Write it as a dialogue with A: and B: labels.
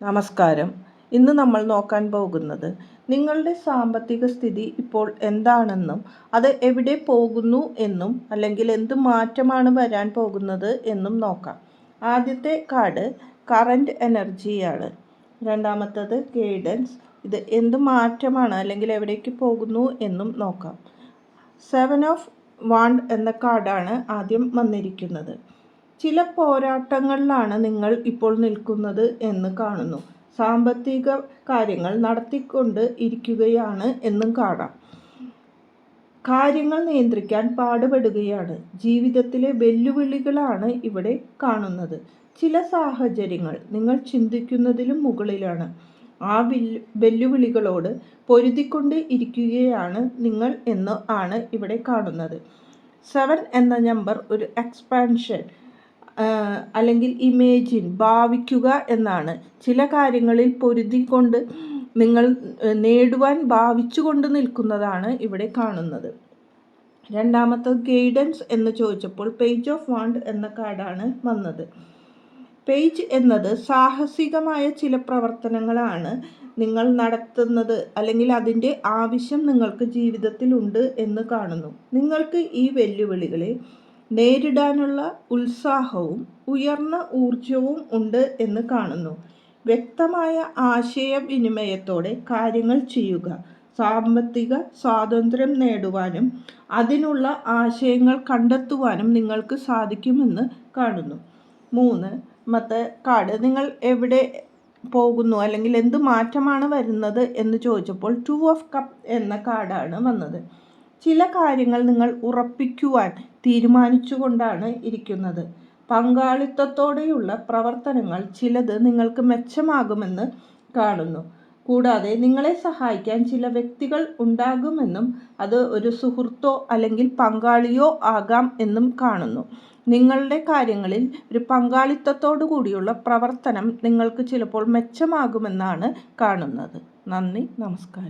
A: നമസ്കാരം. ഇന്ന് നമ്മൾ നോക്കാൻ പോകുന്നത് നിങ്ങളുടെ സാമ്പത്തിക സ്ഥിതി ഇപ്പോൾ എന്താണെന്നും അത് എവിടെ പോകുന്നു എന്നും അല്ലെങ്കിൽ എന്ത് മാറ്റമാണ് വരാൻ പോകുന്നത് എന്നും നോക്കാം. ആദ്യത്തെ കാർഡ് കറന്റ് എനർജിയാണ്. രണ്ടാമത്തത് ഗൈഡൻസ്. ഇത് എന്ത് മാറ്റമാണ് അല്ലെങ്കിൽ എവിടേക്ക് പോകുന്നു എന്നും നോക്കാം. സെവൻ ഓഫ് വാണ്ട് എന്ന കാർഡാണ് ആദ്യം വന്നിരിക്കുന്നത്. ചില പോരാട്ടങ്ങളിലാണ് നിങ്ങൾ ഇപ്പോൾ നിൽക്കുന്നത് എന്ന് കാണുന്നു. സാമ്പത്തിക കാര്യങ്ങൾ നടത്തിക്കൊണ്ട് ഇരിക്കുകയാണ് എന്നും കാണാം. കാര്യങ്ങൾ നിയന്ത്രിക്കാൻ പാടുപെടുകയാണ്. ജീവിതത്തിലെ വെല്ലുവിളികളാണ് ഇവിടെ കാണുന്നത്. ചില സാഹചര്യങ്ങൾ നിങ്ങൾ ചിന്തിക്കുന്നതിലും മുകളിലാണ്. ആ വെല്ലുവിളികളോട് പൊരുതിക്കൊണ്ട് ഇരിക്കുകയാണ് നിങ്ങൾ എന്ന് ആണ് ഇവിടെ കാണുന്നത്. സെവൻ എന്ന നമ്പർ ഒരു എക്സ്പാൻഷൻ. അല്ലെങ്കിൽ ഇമേജിൻ ഭാവിക്കുക എന്നാണ്. ചില കാര്യങ്ങളിൽ പൊരുതിക്കൊണ്ട് നിങ്ങൾ നേടുവാൻ ഭാവിച്ചുകൊണ്ട് നിൽക്കുന്നതാണ് ഇവിടെ കാണുന്നത്. രണ്ടാമത്തെ ഗൈഡൻസ് എന്ന് ചോദിച്ചപ്പോൾ പേജ് ഓഫ് വാണ്ട് എന്ന കാർഡാണ് വന്നത്. പേജ് എന്നത് സാഹസികമായ ചില പ്രവർത്തനങ്ങളാണ് നിങ്ങൾ നടത്തുന്നത് അല്ലെങ്കിൽ അതിന്റെ ആവശ്യം നിങ്ങൾക്ക് ജീവിതത്തിലുണ്ട് എന്ന് കാണുന്നു. നിങ്ങൾക്ക് ഈ വെല്ലുവിളികളെ നേരിടാനുള്ള ഉത്സാഹവും ഉയർന്ന ഊർജവും ഉണ്ട് എന്ന് കാണുന്നു. വ്യക്തമായ ആശയവിനിമയത്തോടെ കാര്യങ്ങൾ ചെയ്യുക സാമ്പത്തിക സ്വാതന്ത്ര്യം നേടുവാനും അതിനുള്ള ആശയങ്ങൾ കണ്ടെത്തുവാനും നിങ്ങൾക്ക് സാധിക്കുമെന്ന് കാണുന്നു. മൂന്ന് മത്തെ കാർഡ് നിങ്ങൾ എവിടെ പോകുന്നു? അല്ലെങ്കിൽ എന്ത് മാറ്റമാണ് വരുന്നത് എന്ന് ചോദിച്ചപ്പോൾ ടു ഓഫ് കപ്പ് എന്ന കാർഡാണ് വന്നത്. ചില കാര്യങ്ങൾ നിങ്ങൾ ഉറപ്പിക്കുവാൻ തീരുമാനിച്ചുകൊണ്ടാണ് ഇരിക്കുന്നത്. പങ്കാളിത്തത്തോടെയുള്ള പ്രവർത്തനങ്ങൾ ചിലത് നിങ്ങൾക്ക് മെച്ചമാകുമെന്ന് കാണുന്നു. കൂടാതെ നിങ്ങളെ സഹായിക്കാൻ ചില വ്യക്തികൾ ഉണ്ടാകുമെന്നും അത് ഒരു സുഹൃത്തോ അല്ലെങ്കിൽ പങ്കാളിയോ ആകാം എന്നും കാണുന്നു. നിങ്ങളുടെ കാര്യങ്ങളിൽ ഒരു പങ്കാളിത്തത്തോടു കൂടിയുള്ള പ്രവർത്തനം നിങ്ങൾക്ക് ചിലപ്പോൾ മെച്ചമാകുമെന്നാണ് കാണുന്നത്. നന്ദി നമസ്കാരം.